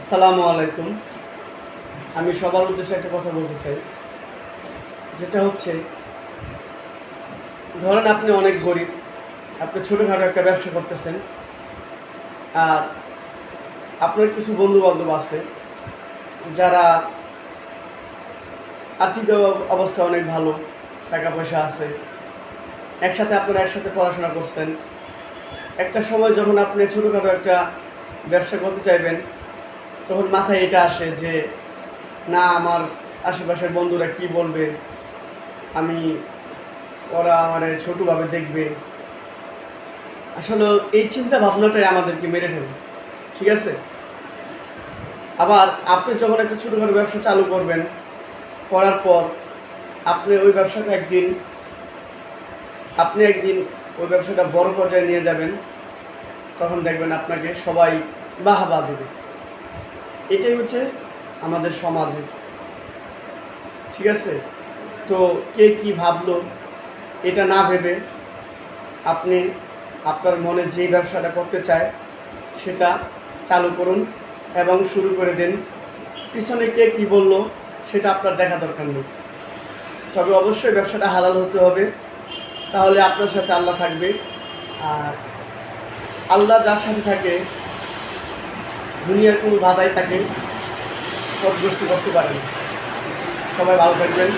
আসসালামু আলাইকুম। আমি সবার উদ্দেশ্যে একটা কথা বলতে চাই। যেটা হচ্ছে, ধরেন আপনি অনেক গরিব, আপনি ছোটোখাটো একটা ব্যবসা করতেছেন, আর আপনার কিছু বন্ধু বান্ধব আছে, যারা আর্থিক অবস্থা অনেক ভালো টাকা পয়সা আছে, একসাথে আপনারা একসাথে পড়াশোনা করছেন। একটা সময় যখন আপনি ছোটোখাটো একটা ব্যবসা করতে চাইবেন তখন মাথায় এটা আসে যে, না, আমার আশেপাশের বন্ধুরা কি বলবে? আমি, ওরা আমার ছোটোভাবে দেখবে। আসলে এই চিন্তা ভাবনাটাই আমাদেরকে মেরে ফেলে, ঠিক আছে? আবার আপনি যখন একটা ছোটোখাটো ব্যবসা চালু করবেন, করার পর আপনি ওই ব্যবসাটা একদিন, আপনি একদিন ওই ব্যবসাটা বড় পর্যায়ে নিয়ে যাবেন, তখন দেখবেন আপনাকে সবাই বাহাবা দেবে। এটাই হচ্ছে আমাদের সমাজের। ঠিক আছে? তো কে কি ভাবলো এটা না ভেবে আপনি আপনার মনে যে ব্যবসাটা করতে চায় সেটা চালু করুন এবং শুরু করে দিন। পিছনে কে কি বলল সেটা আপনার দেখা দরকার নেই। তবে অবশ্যই ব্যবসাটা হালাল হতে হবে। তাহলে আপনার সাথে আল্লাহ থাকবে। আর আল্লাহ যার সাথে থাকে দুনিয়ার কোনো বাধাই তাকে পথগ্রস্ত করতে পারে সবাই ভালো থাকবেন।